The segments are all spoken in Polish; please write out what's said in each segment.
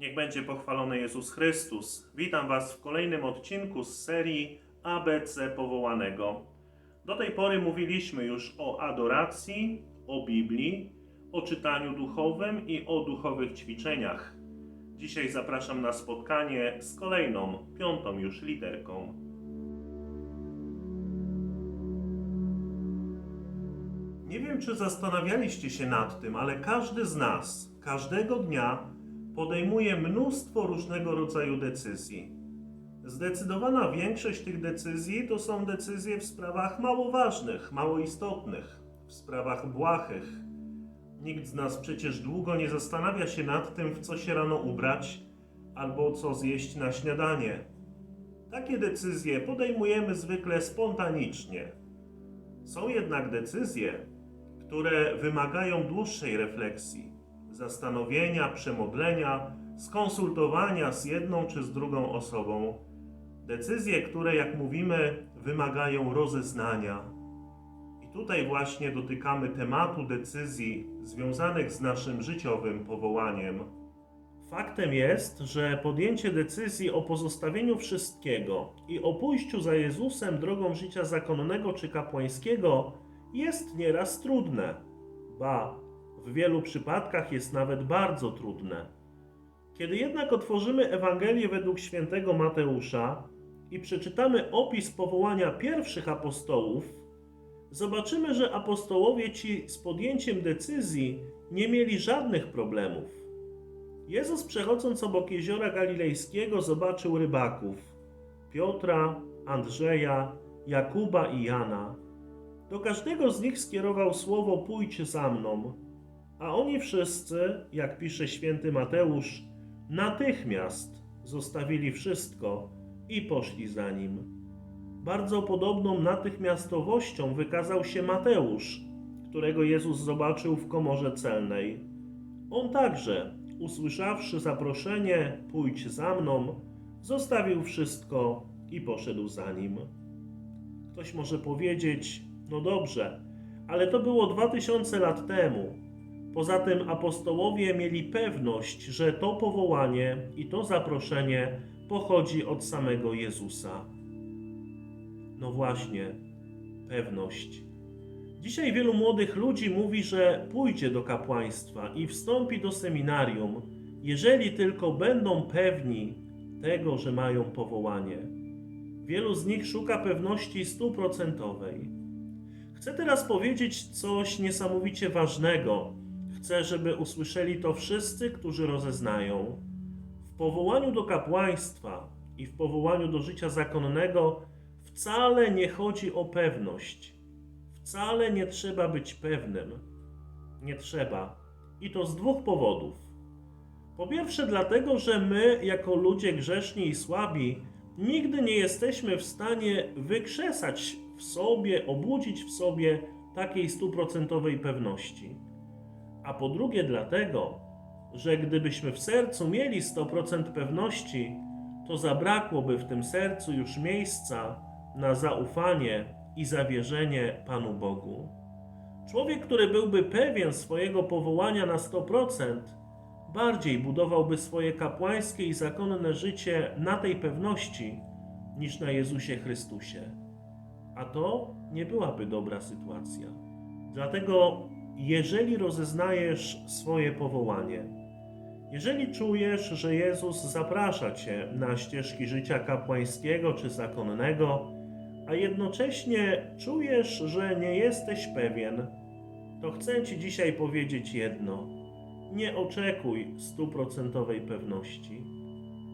Niech będzie pochwalony Jezus Chrystus. Witam Was w kolejnym odcinku z serii ABC Powołanego. Do tej pory mówiliśmy już o adoracji, o Biblii, o czytaniu duchowym i o duchowych ćwiczeniach. Dzisiaj zapraszam na spotkanie z kolejną, piątą już literką. Nie wiem, czy zastanawialiście się nad tym, ale każdy z nas, każdego dnia podejmuje mnóstwo różnego rodzaju decyzji. Zdecydowana większość tych decyzji to są decyzje w sprawach mało ważnych, mało istotnych, w sprawach błahych. Nikt z nas przecież długo nie zastanawia się nad tym, w co się rano ubrać albo co zjeść na śniadanie. Takie decyzje podejmujemy zwykle spontanicznie. Są jednak decyzje, które wymagają dłuższej refleksji, zastanowienia, przemodlenia, skonsultowania z jedną czy z drugą osobą. Decyzje, które, jak mówimy, wymagają rozeznania. I tutaj właśnie dotykamy tematu decyzji związanych z naszym życiowym powołaniem. Faktem jest, że podjęcie decyzji o pozostawieniu wszystkiego i o pójściu za Jezusem drogą życia zakonnego czy kapłańskiego jest nieraz trudne. Ba, w wielu przypadkach jest nawet bardzo trudne. Kiedy jednak otworzymy Ewangelię według świętego Mateusza i przeczytamy opis powołania pierwszych apostołów, zobaczymy, że apostołowie ci z podjęciem decyzji nie mieli żadnych problemów. Jezus przechodząc obok jeziora galilejskiego zobaczył rybaków Piotra, Andrzeja, Jakuba i Jana. Do każdego z nich skierował słowo pójdź za mną, a oni wszyscy, jak pisze święty Mateusz, natychmiast zostawili wszystko i poszli za nim. Bardzo podobną natychmiastowością wykazał się Mateusz, którego Jezus zobaczył w komorze celnej. On także, usłyszawszy zaproszenie pójdź za mną, zostawił wszystko i poszedł za nim. Ktoś może powiedzieć, no dobrze, ale to było dwa tysiące lat temu. Poza tym apostołowie mieli pewność, że to powołanie i to zaproszenie pochodzi od samego Jezusa. No właśnie, pewność. Dzisiaj wielu młodych ludzi mówi, że pójdzie do kapłaństwa i wstąpi do seminarium, jeżeli tylko będą pewni tego, że mają powołanie. Wielu z nich szuka pewności stuprocentowej. Chcę teraz powiedzieć coś niesamowicie ważnego. Chcę, żeby usłyszeli to wszyscy, którzy rozeznają. W powołaniu do kapłaństwa i w powołaniu do życia zakonnego wcale nie chodzi o pewność. Wcale nie trzeba być pewnym. Nie trzeba. I to z dwóch powodów. Po pierwsze, dlatego, że my, jako ludzie grzeszni i słabi, nigdy nie jesteśmy w stanie wykrzesać w sobie, obudzić w sobie takiej stuprocentowej pewności. A po drugie, dlatego, że gdybyśmy w sercu mieli 100% pewności, to zabrakłoby w tym sercu już miejsca na zaufanie i zawierzenie Panu Bogu. Człowiek, który byłby pewien swojego powołania na 100%, bardziej budowałby swoje kapłańskie i zakonne życie na tej pewności niż na Jezusie Chrystusie. A to nie byłaby dobra sytuacja. Dlatego, jeżeli rozeznajesz swoje powołanie, jeżeli czujesz, że Jezus zaprasza cię na ścieżki życia kapłańskiego czy zakonnego, a jednocześnie czujesz, że nie jesteś pewien, to chcę Ci dzisiaj powiedzieć jedno. Nie oczekuj stuprocentowej pewności.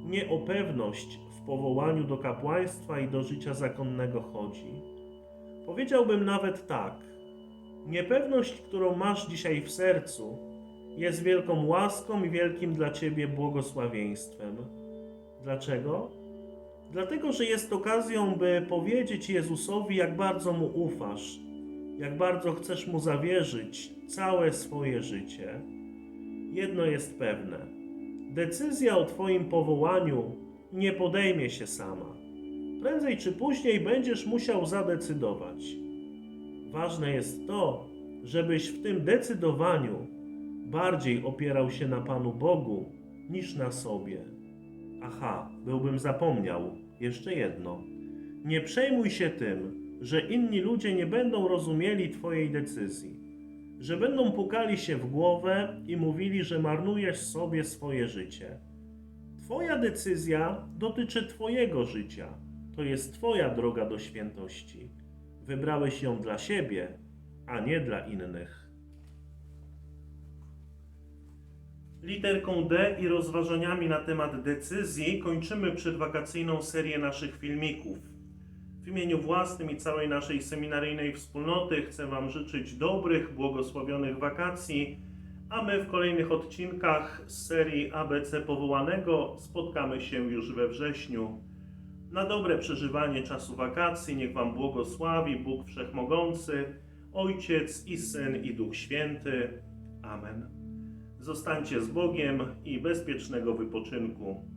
Nie o pewność w powołaniu do kapłaństwa i do życia zakonnego chodzi. Powiedziałbym nawet tak. Niepewność, którą masz dzisiaj w sercu, jest wielką łaską i wielkim dla Ciebie błogosławieństwem. Dlaczego? Dlatego, że jest okazją, by powiedzieć Jezusowi, jak bardzo mu ufasz, jak bardzo chcesz mu zawierzyć całe swoje życie. Jedno jest pewne: decyzja o Twoim powołaniu nie podejmie się sama. Prędzej czy później będziesz musiał zadecydować. Ważne jest to, żebyś w tym decydowaniu bardziej opierał się na Panu Bogu niż na sobie. Aha, byłbym zapomniał. Jeszcze jedno. Nie przejmuj się tym, że inni ludzie nie będą rozumieli Twojej decyzji, że będą pukali się w głowę i mówili, że marnujesz sobie swoje życie. Twoja decyzja dotyczy Twojego życia. To jest Twoja droga do świętości. Wybrałeś ją dla siebie, a nie dla innych. Literką D i rozważaniami na temat decyzji kończymy przedwakacyjną serię naszych filmików. W imieniu własnym i całej naszej seminaryjnej wspólnoty chcę Wam życzyć dobrych, błogosławionych wakacji, a my w kolejnych odcinkach z serii ABC Powołanego spotkamy się już we wrześniu. Na dobre przeżywanie czasu wakacji niech Wam błogosławi Bóg Wszechmogący, Ojciec i Syn i Duch Święty. Amen. Zostańcie z Bogiem i bezpiecznego wypoczynku.